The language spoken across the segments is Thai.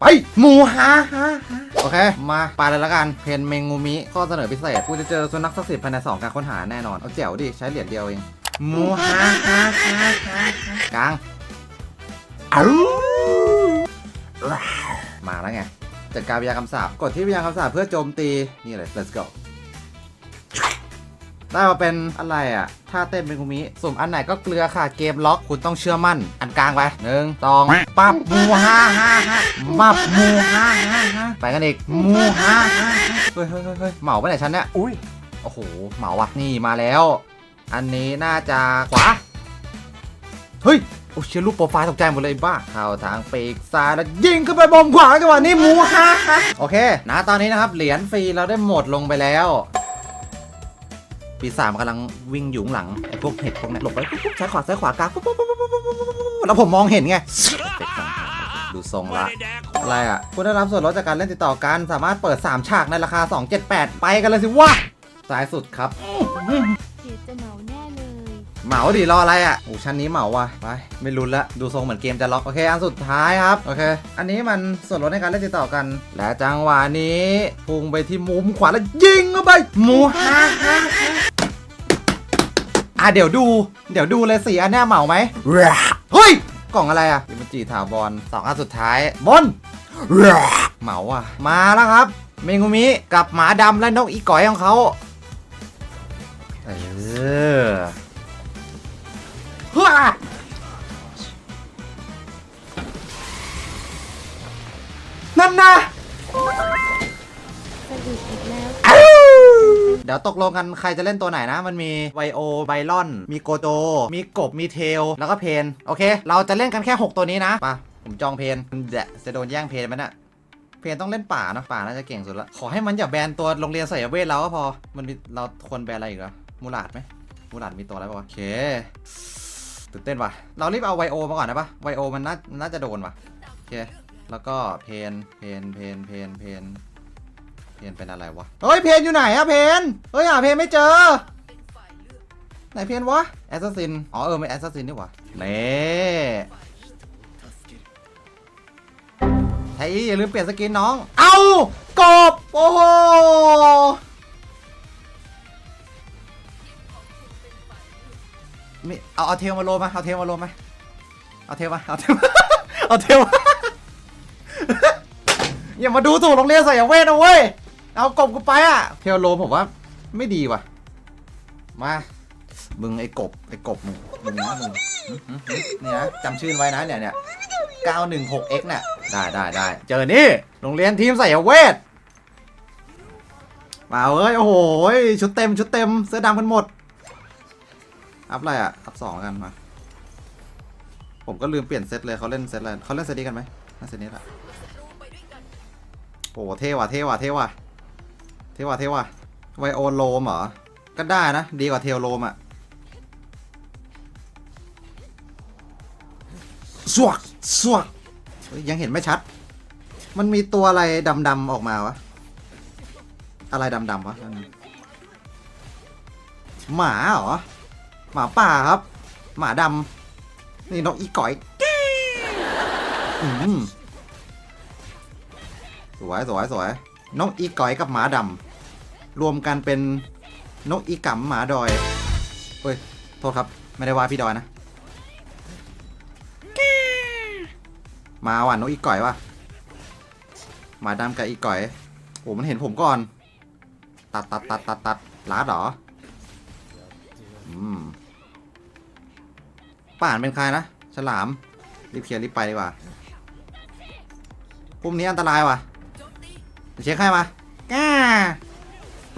ไปหมูฮาฮาฮาโอเค มาไปเลยละกัน เพนเมงูมิ ข้อเสนอพิเศษกูจะเจอสุนัขศักดิ์สิทธิ์ภายในสองการค้นหาแน่นอน เอาแจ๋วดิ ใช้เหรียญเดียวเองหมูฮาฮาฮาฮากลางอ้าวมาแล้วไง จัดการวิญญาณคำสาปกดที่วิญญาณคำสาปเพื่อโจมตี นี่เลย let's go ได้มาเป็นอะไรอะท่าเต้นเป็นกุมิสุ่มอันไหนก็เกลือค่ะเกมล็อกคุณต้องเชื่อมั่น อันกลางไปหนึ่งสองปั๊บมูฮ่าฮ่าฮ่ามับมูฮ่าฮ่าฮ่าไปกันอีกมูฮ่าฮ่าฮ่าเฮ้ยเฮ้ยเฮ้ยเฮ้ยเหมาไปไหนฉันเนี่ยอุ้ยโอ้โหเหมาว่ะนี่มาแล้ว อันนี้น่าจะขวาเฮ้ยโอ้เชื่อรูปโปรไฟล์ตกใจหมดเลยบ้าเข้าทางปีกซ้ายแล้วยิงขึ้นไปบอมขวาจังหวะนี้หมูฮ่าฮ่าโอเคนะตอนนี้นะครับเหรียญฟรีเราได้หมดลงไปแล้ว ปีสามกำลังวิ่งอยู่ข้างหลังไอ้พวกเห็ดพวกเนี้ยหลบไปปุ๊บซ้ายขวาซ้ายขวากลางปุ๊บปุ๊บปุ๊บปุ๊บปุ๊บปุ๊บปุ๊บแล้วผมมองเห็นไงเป็ดสังหารดูทรงละ อะไรอะคุณได้รับส่วนลดจากการเล่นติดต่อกัน สามารถเปิด 3 ฉากในราคา 278 ไปกันเลยสิวะซ้ายสุดครับเดี๋ยวจะเหมาแน่เลย เหมาดิรออะไรอะโอ้ชั้นนี้เหมาว่ะไปไม่รุนละดูทรงเหมือนเกมจะล็อก โอเค อันสุดท้ายครับ โอเค อันนี้มันส่วนลดในการเล่นติดต่อกัน และจังหวะนี้พุ่งไปที่มุมขวาแล้วยิงเข้าไปหมูฮ่าฮ่าฮ่า อะเดี๋ยวดู เดี๋ยวดูเลยสิอันเนี้ยเหมาไหมเฮ้ย กล่องอะไรอะอิมจิถาวบอลสองอันสุดท้ายบอลเหมาอะ มาแล้วครับ เมงุมิกับหมาดำและนกอีก๋อยของเขาเออฮ่านั่นนะสะดุดอีกแล้ว เดี๋ยวตกลงกันใครจะเล่นตัวไหนนะ มันมีไวโอไบลอน มีโกโจ มีกบ มีเทล แล้วก็เพน โอเค เราจะเล่นกันแค่ 6 ตัวนี้นะไปผมจองเพนเดะจะโดนแย่งเพนไหมน่ะเพนต้องเล่นป่าเนอะป่าน่าจะเก่งสุดละ ขอให้มันอย่าแบนตัวโรงเรียนสายเวทเราก็พอ มันมีเราควรแบนอะไรอีกเหรอมูลาดไหมมูลาดมีตัวอะไรปะวะโอเคตื่นเต้นว่ะ เรารีบเอาไวโอมาก่อนนะปะไวโอมันน่าน่าจะโดนว่ะ โอเค แล้วก็เพน เพน เพน เพน เพน เพนเป็นอะไรวะ เฮ้ยเพนอยู่ไหนอะเพนเฮ้ยหาเพนไม่เจอ ไหนเพนวะแอสซัสซิน อ๋อเออไม่แอสซัสซินนี่ว่าเน่ไทยอย่าลืมเปลี่ยนสกินน้อง เอากบ โอ้โหมีเอาเอาเทลมาโลมาเอาเทลมาโลมาเอาเทลมาเอาเทลมาเอาเทลมาอย่ามาดูถูกโรงเรียนสายเวทนะเว้ย เอากบกูไปอะเทลโลผมว่าไม่ดีว่ะ มา มึงไอ้กบไอ้กบมึงมึงนะมึงหึหึหึนี่นะจำชื่อไว้นะเนี่ยเนี่ย 916x เนี่ยได้ได้ได้ เจอนี่ โรงเรียนทีมสายเวท มาเอ้ย โอ้โห ชุดเต็มชุดเต็ม เสื้อดำกันหมด อัพอะไรอะ อัพสองแล้วกันมา ผมก็ลืมเปลี่ยนเซตเลยเขาเล่นเซตอะไรเขาเล่นเซตนี้กันไหมน่าเซตนี้แหละโอ้เท่ว่ะเท่ว่ะเท่ว่ะเท่ว่ะเท่ว่ะไวโอโลมเหรอ ก็ได้นะ ดีกว่าเทลโลมอะสวกสวกเฮ้ยยังเห็นไม่ชัด มันมีตัวอะไรดำๆออกมาวะ อะไรดำๆวะอันนี้หมาเหรอ หมาป่าครับ หมาดำ นี่นกอีก๋อยอืมสวยสวยสวยนกอีก๋อยกับหมาดำ รวมกันเป็นนกอีกัมหมาดอยเฮ้ย โทษครับ ไม่ได้ว่าพี่ดอยนะ มาว่ะนกอีก๋อยว่ะหมาดำกับอีก๋อยโอ้มันเห็นผมก่อน ตัดตัดตัดตัดตัดลาดหรอ อืมป่านเป็นใครนะ ฉลาม รีบเคลียร์รีบไปดีกว่าปุ่มนี้อันตรายว่ะเช็คให้มาก้า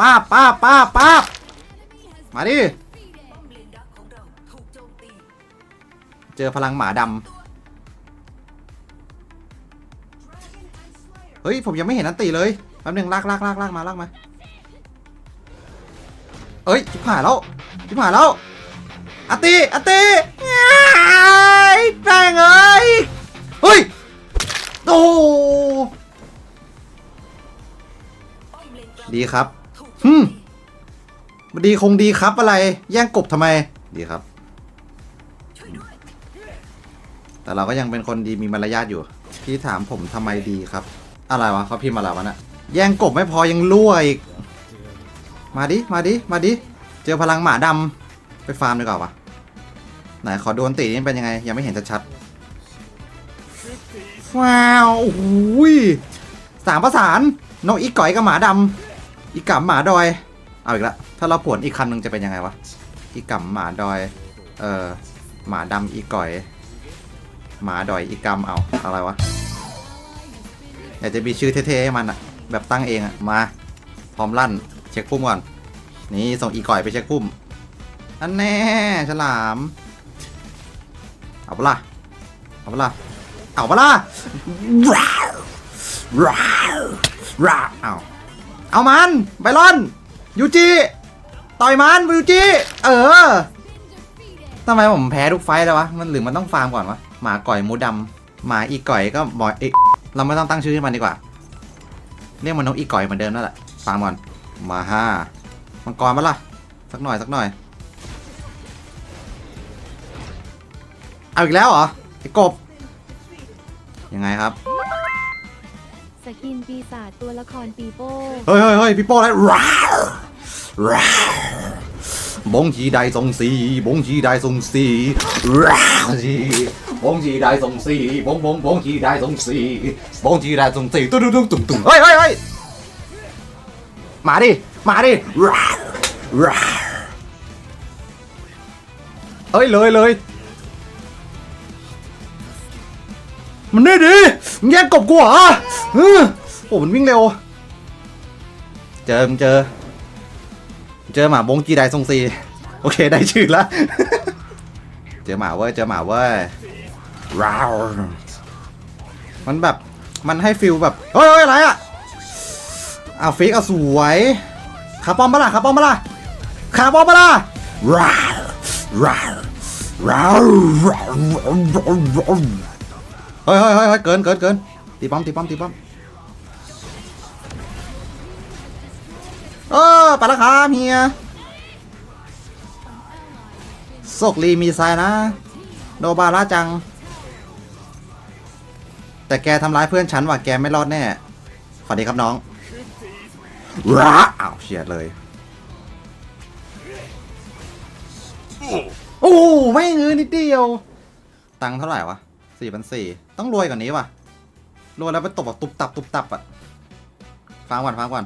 ป้าป้าป้าป้ามาดิเจอพลังหมาดำเฮ้ย ผมยังไม่เห็นอันตีเลยแป๊บหนึงลากลากลากลากมาลากมาเอ้ยชิบหายแล้วชิบหายแล้วอันตีอันตีอ้แป้งเอ้ยเฮ้ยโอ้ดีครับ ฮึมดีคงดีครับอะไร แย่งกบทำไม ดีครับ แต่เราก็ยังเป็นคนดีมีมารยาทอยู่ พี่ถามผมทำไมดีครับ อะไรวะเขาพิมพ์มาแล้ววะน่ะ แย่งกบไม่พอยังรั่วอีก มาดิ มาดิ มาดิ เจอพลังหมาดำไปฟาร์มดีกว่าวะ ไหนขอดูอันตีนี่เป็นยังไง ยังไม่เห็นชัดๆว้าวโอ้ยสามประสานนกอีก่อยกับหมาดำ อีกัมหมาดอย เอาอีกละ ถ้าเราผวนอีกคำหนึ่งจะเป็นยังไงวะ อีกัมหมาดอย เออหมาดำอีก่อย หมาดอยอีกัมเอาอะไรวะ อยากจะมีชื่อเท่ๆให้มันอะแบบตั้งเองอะมา พร้อมลั่น เช็คพุ่มก่อน นี่ส่งอีก่อยไปเช็คพุ่ม อันแน่ฉลาม เอาปะล่ะเอาปะล่ะเอาปะล่ะว้าวว้าวว้าวเอา เอามันไบรอนยูจิต่อยมันยูจิเออทำไมผมแพ้ทุกไฟต์เลยววะมันหรือมันต้องฟาร์มก่อนวะหมาก่อยมูดำหมาอีก่อยก็บอยเอะเราไม่ต้องตั้งชื่อให้มันดีกว่าเรียกมันนกอีก่อยเหมือนเดิมนั่นแหละฟาร์มก่อนมาห้ามังกรมาล่ะสักหน่อยสักหน่อย เอาอีกแล้วเหรอไอ้กบยังไงครับ สกินปีศาจตัวละครปีโป้ เฮ้ยเฮ้ยเฮ้ยพี่โป้อะไรว้าวว้าวบงจีได้ทรงสีบงจีได้ทรงสีว้าวจีบงจีได้ทรงสีบงบงบงจีได้ทรงสีบงจีได้ทรงสีตุ้งตุ้งตุ้งตุ้งตุ้งเฮ้ยเฮ้ยเฮ้ยมาดิมาดิว้าวว้าวเอ้ยเลยเลย มันนี่ดิมึงแย่งกบกูเหรอเออโอ้มันวิ่งเร็ว เจอมึงเจอ เจอหมาบงจีไดทรงซี โอเคได้ชื่อละ เจอหมาเว้ย เจอหมาเว้ยว้าวมันแบบ มันให้ฟิลแบบเฮ้ยเฮ้ยอะไรอะเอาฟิกเอาสวยขาป้อมปะล่ะขาป้อมปะล่ะขาป้อมปะล่ะว้าวว้าวว้าวว้าวว้าว เฮ้ยเฮ้ยเฮ้ยเกินเกินเกินตีป้อมตีป้อมตีป้อมเออไปล้วครับเฮียโซกลีมีไซนะ โนบาร่าจัง แต่แกทำร้ายเพื่อนฉันว่ะแกไม่รอดแน่ฝันดีครับน้องว้าอ้าวเฉียดเลย โอ้ไม่เงือนิดเดียว ตังค์เท่าไหร่วะ สี่พันสี่ต้องรวยกว่านี้ว่ะ รวยแล้วไปตบแบบตุบตับตุบตับอะฟังก่อนฟังก่อน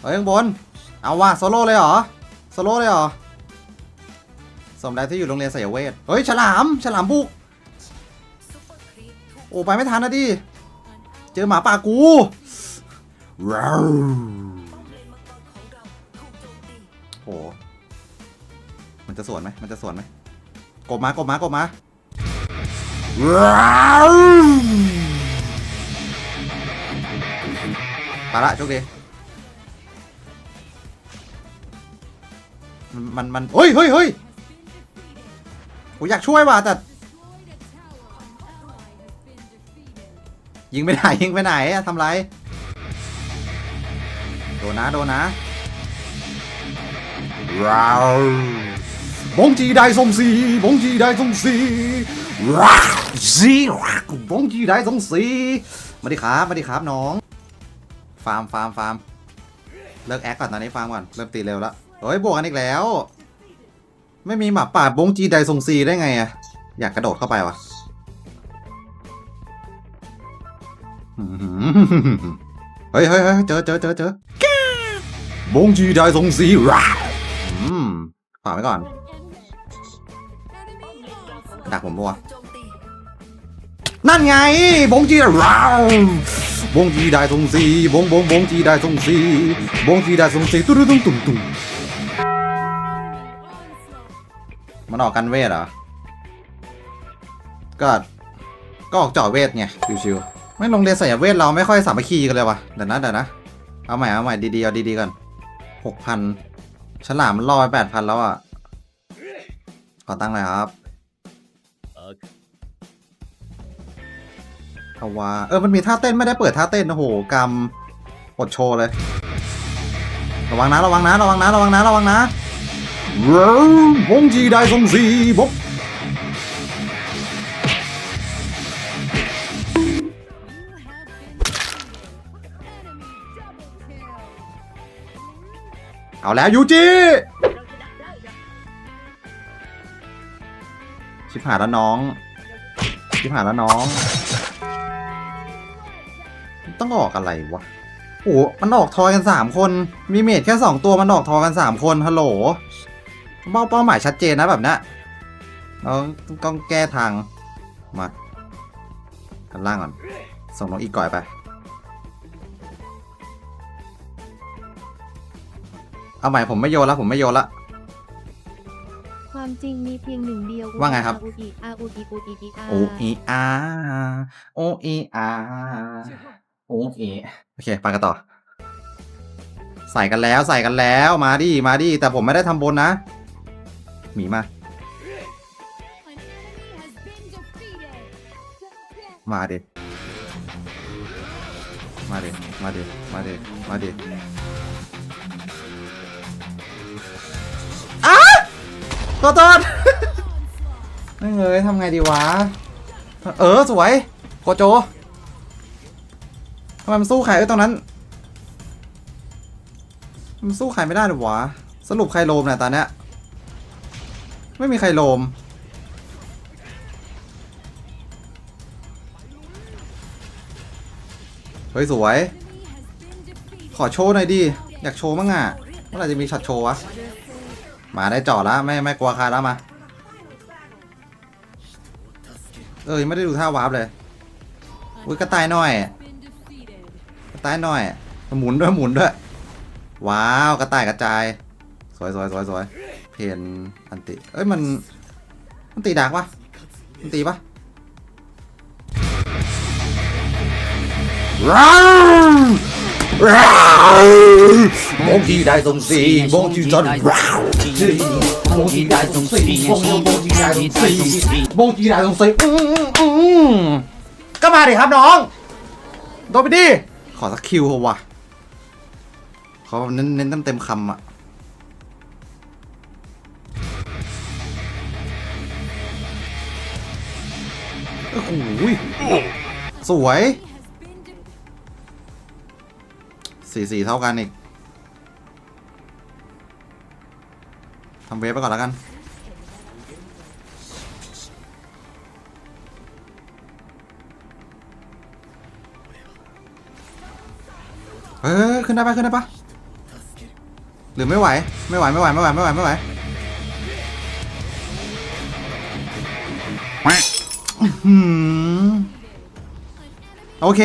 เฮ้ยข้างบน เอาว่ะโซโล่เลยเหรอโซโล่เลยเหรอสมแล้วที่อยู่โรงเรียนสายเวท เฮ้ยฉลาม ฉลามบุก โอ้ไปไม่ทันนะดิ เจอหมาป่ากูว้าวโอ้มันจะสวนไหมมันจะสวนไหมกบมากบมากบมา ว้าวไปละโชคดีมันมันเฮ้ยเฮ้ยเฮ้ยผมอยากช่วยว่ะแต่ ยิงไปไหนยิงไปไหนทำไร โดนนะโดนนะว้าวบงจีได้ทรงสีบงจีได้ทรงสี ว้าวซีว้าวบงจีได้ทรงสีมาดิครับมาดิครับน้อง ฟาร์มฟาร์มฟาร์มเลิกแอคก่อนตอนนี้ฟาร์มก่อน เริ่มตีเร็วแล้วเฮ้ยบวกกันอีกแล้ว ไม่มีหมาป่าบงจีไดทรงซีได้ไงอะอยากกระโดดเข้าไปวะอื้อหือเฮ้ยเฮ้ยเฮ้ยเจอเจอเจอเจอบงจีไดทรงซีว้าวอืมฝากไว้ก่อน ดักผมปะวะนั่นไง บงจีว้าวบงจีได้ทรงซีบงบงบงจีได้ทรงซีบงจีได้ทรงซีตุ้งตุ้งตุ้งตุ้งมันออกกันเวทเหรอ ก็ ก็ออกเจาะเวทไง ชิวๆ ไม่ลงเรียนสายเวทเราไม่ค่อยสามัคคีกันเลยวะเดี๋ยวนะเดี๋ยวนะ เอาใหม่เอาใหม่ดีๆ เอาดีๆกันหกพันฉลามมันรอไปแปดพันแล้วอะ ขอตั้งหน่อยครับ เอาว่าเออมันมีท่าเต้นไม่ได้เปิดท่าเต้นโอ้โหกรรมกดโชว์เลย ระวังนะระวังนะระวังนะระวังนะระวังนะวงจีได้ทรงสีบกเอาแล้วยูจี หายแล้วน้องชิบหายแล้วน้อง ต้องออกอะไรวะโอ้มันออกทอยกันสามคน มีเมดแค่สองตัวมันออกทอยกันสามคนฮัลโหลเป้าเป้าหมายชัดเจนนะแบบนี้เราต้องแก้ทางมากันล่างก่อน ส่งน้องอีกก่อยไป เอาใหม่ผมไม่โยนละผมไม่โยนละ ความจริงมีเพียงหนึ่งเดียวว่าไงครับ อูอีอาอูอีอูอีอีอาโอเออาโอเออาโอเอโอเคไปกันต่อ ใส่กันแล้วใส่กันแล้วมาดิมาดิแต่ผมไม่ได้ทำบนนะหมีมา มาดิมาดิมาดิมาดิมาดิอ้ ตัวตนไม่เงยทำไงดีวะ เออสวยโกโจทำไมมันสู้ใครเอ้ตรงนั้น มันสู้ใครไม่ได้หรอวะ สรุปใครโลมเนี่ยตอนเนี้ย ไม่มีใครโลม เฮ้ย สวย ขอโชว์หน่อยดิ อยากโชว์มั้งอะเมื่อไหร่จะมีช็อตโชว์วะ มาได้จอดแล้วไม่ไม่กลัวใครแล้วมาเออยังไม่ได้ดูท่าวาร์ปเลยอุ้ยกระต่ายหน่อยกระต่ายหน่อยหมุนด้วยหมุนด้วยว้าวกระต่ายกระจาย สวยสวยสวยสวยเพนอันติเอ้ยมันมันตีดักปะมันตีปะว้าวว้าว มงกีได้ทรงสีมงกีจนว้าวมงกีได้ทรงสีมงมงกีได้ทรงสีมงกีได้ทรงสีอืมอืมก็มาดิครับน้องโดนไปดิขอสักคิวเถอะว่ะขอเน้นเน้นเต็มเต็มๆคำอะโอ้โหสวย สี่สี่เท่ากันอีกทำเวฟไปก่อนแล้วกัน เออขึ้นได้ปะขึ้นได้ปะหรือไม่ไหว ไม่ไหว ไม่ไหว ไม่ไหว ไม่ไหว ไม่ไหว โอเค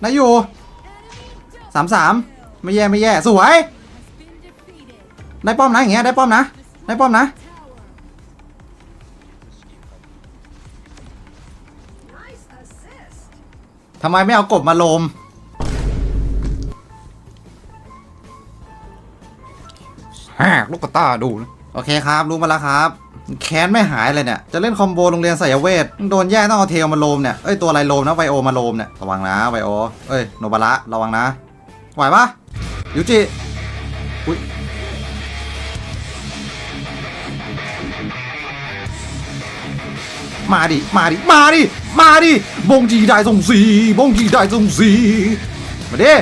ได้อยู่ สามสามไม่แย่ไม่แย่สวย ได้ป้อมนะอย่างเงี้ยได้ป้อมนะ ได้ป้อมนะ ทำไมไม่เอากบมาโลมฮะลูกกระต้าดูนะโอเคครับ รู้มาแล้วครับ แค้นไม่หายเลยเนี่ย จะเล่นคอมโบโรงเรียนสายเวท โดนแย่งต้องเอาเทลมาโลมเนี่ย เอ้ย ตัวอะไรโลมนะไวโอมาโลมเนี่ย ระวังนะไวโอ เอ้ย โนบาระระวังนะ ไหวปะยูจิอุ้ยมาดิ มาดิ มาดิ มาดิบงจีได้ทรงสีบงจีได้ทรงสีมาดิ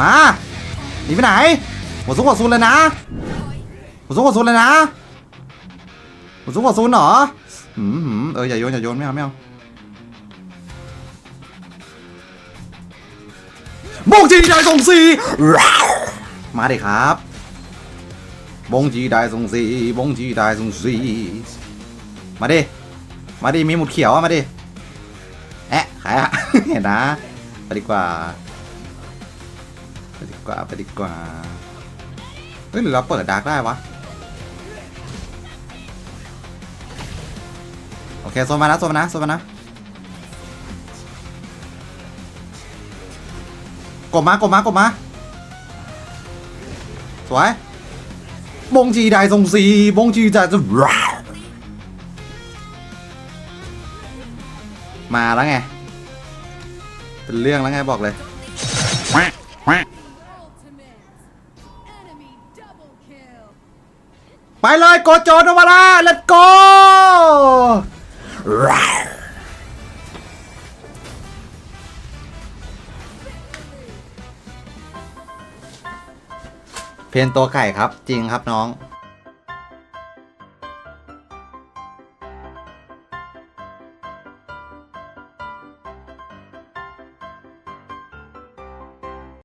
มาหนีไปไหนหัวซุกหัวซุนเลยนะหัวซุกหัวซุนเลยนะหัวซุกหัวซุนเหรอหืมหืมเอออย่าโยนอย่าโยนไม่เอาไม่เอา บงจีได้ทรงสีมาดิครับบงจีได้ทรงสีบงจีได้ทรงสีมาดิมาดิมีหมุดเขียวอะมาดิแอะขายอะเห็นนะไปดีกว่าไปดีกว่าไปดีกว่าเฮ้ยหรือเราเปิดดาร์กได้วะโอเคโซมานะโซมานะโซมานะ ดมากดมากดมาสวยบงจีได้ทรงสีบงจีได้จะมาแล้วไง เป็นเรื่องแล้วไงบอกเลยไปเลยโกโจโนวาร่า let's go เพนตัวไก่ครับจริงครับน้อง